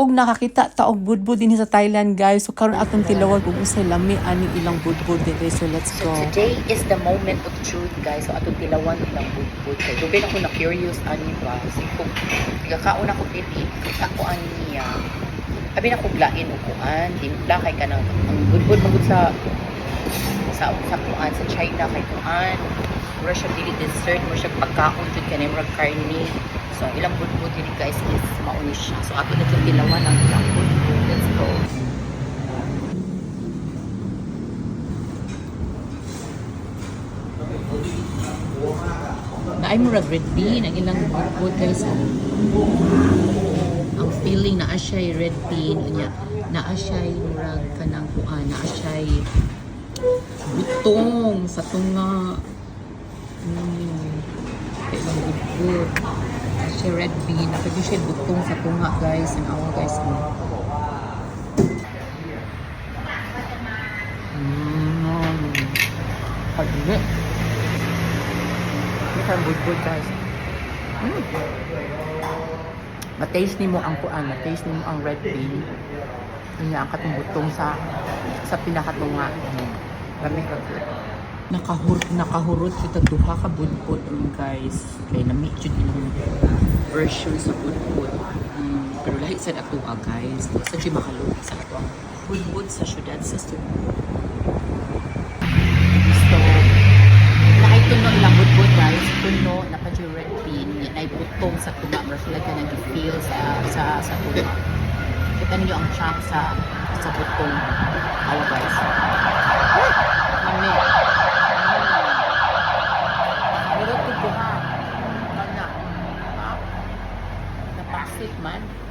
og nakakita ta og budbud din sa Thailand guys. So karon atong tilawag kung usay lami ani ilang budbud dire. So let's go. Today is the moment of truth, guys. So, atong tilawan ilang budbud. Kay Dugay ako na curious ani ba. Kasi kung nagkakaon ako pili, ako ani niya. Abi na kong lain o kuan, timpla kay kanang ang budbud magud sa sa sa kuan sa China kay kuan. Mura siya dili dessert, mura siya pagkaon jud kanay mura karne. So, ilang budbud dili guys is mauni siya. So, ato na itong tilawan ang ilang budbud. Let's go. na ay murag red bean ang ilang budbud guys oh. ang feeling na asya red bean unya na asya murag kanang kuan na asya butong sa tunga mm. kaya lang budbud asya red bean napagyo siya butong sa tunga guys ang awa guys oh. Mm. Pagli. Ito ang budbud guys. Mm. Mataste ni mo ang kuan, mataste ni mo ang red bean. Ang katong butong sa sa pinakatunga. Mm. Lami ka nakahur nakahurot kita duha ka budbud ron guys kay nami jud ilang version sa budbud mm, pero lahi sa ato ah, guys sa jud makaluto sa ato ang budbud sa syudad sa Cebu So, nakay tuno ilang budbud guys. Tuno na pa yung red bean. Yan ay butong sa. Mas sila ka nag-feel sa, sa, sa tunga. Kita ninyo ang chunk sa sa butong. Awa guys. last week man.